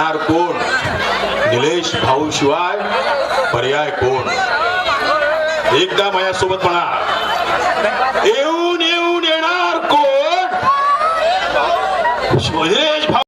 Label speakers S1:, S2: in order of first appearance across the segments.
S1: देणार कोण? निलेश भाऊ शिवाय पर्याय कोण? एकदा माझ्यासोबत म्हणा. येऊन येऊन येणार कोण? निलेश भाऊ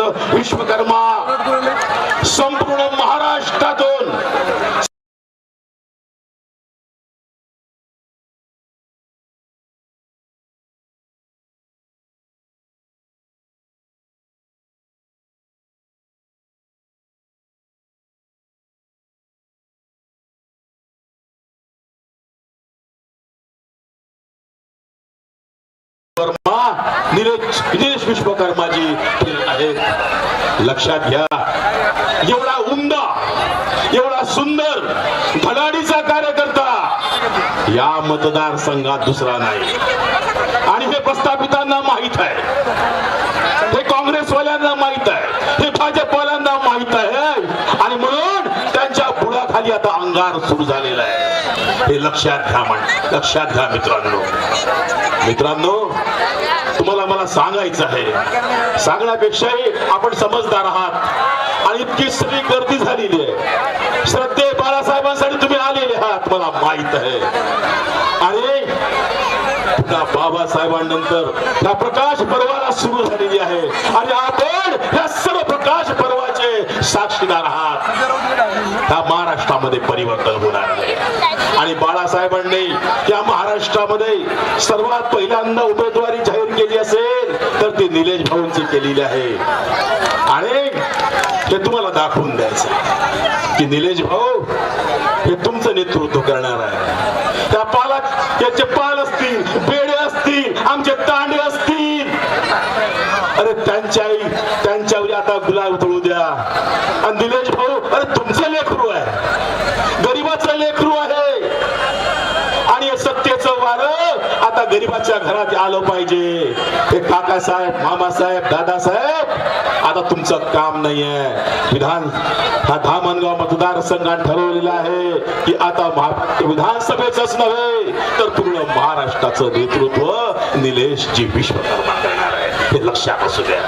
S1: विश्वकर्मा संपूर्ण महाराष्ट्र वर्मा निलेश निलेश विश्वकर्माजी आहेत. लक्षात घ्या. एवढा उमदा एवढा सुंदर धडाडीचा कार्यकर्ता या मतदारसंघात दुसरा नाही. आणि हे प्रस्थापितांना माहीत आहे. हे काँग्रेसवाल्यांना माहीत आहे. हे भाजपवाल्यांना माहीत आहे. आणि म्हणून त्यांच्या बुडाखाली आता अंगार सुरू झालेला आहे. हे लक्षात घ्या म्हण लक्षात घ्या मित्रांनो. मित्रांनो तुम्हाला मला सांगायचं आहे. सांगण्यापेक्षाही आपण समजदार आहात. आणि इतकी सगळी गर्दी झालेली आहे. श्रद्धे बाळासाहेबांसाठी तुम्ही आलेले आहात मला माहीत आहे. आणि पुन्हा बाबासाहेबांनंतर त्या प्रकाश पर्वाला सुरू झालेली आहे. आणि आपण या सर्व प्रकाश पर्वाचे साक्षीदार आहात. त्या महाराष्ट्रामध्ये परिवर्तन होणार. आणि बाळासाहेबांनी या महाराष्ट्रामध्ये सर्वात पहिल्यांदा उमेदवारी जाहीर केली असेल तर ती निलेश भाऊंची केलेली आहे. आणि ते तुम्हाला दाखवून द्यायचं की निलेश भाऊ हे तुमचं नेतृत्व करणार आहे. त्या पालात त्याचे पाल असतील बेडे असतील आमचे तांडे असतील. अरे त्यांच्याही त्यांच्यावर आता गुलाब उतळू द्या. आणि निलेश भाऊ अरे तुमचं लेकरू आहे गरीबाचं लेकरू आहे आणि हे सत्तेचं वारं आता गरीबाच्या घरात आलं पाहिजे. हे काकासाहेब मामासाहेब दादासाहेब आता तुमचं काम नाहीये. विधान हा धामणगाव मतदारसंघात ठरवलेला आहे की आता विधानसभेच विधानसभेचंच नव्हे तर पूर्ण महाराष्ट्राचं नेतृत्व निलेश जी विश्वकर्मा करणार आहे. हे लक्षात असू द्या.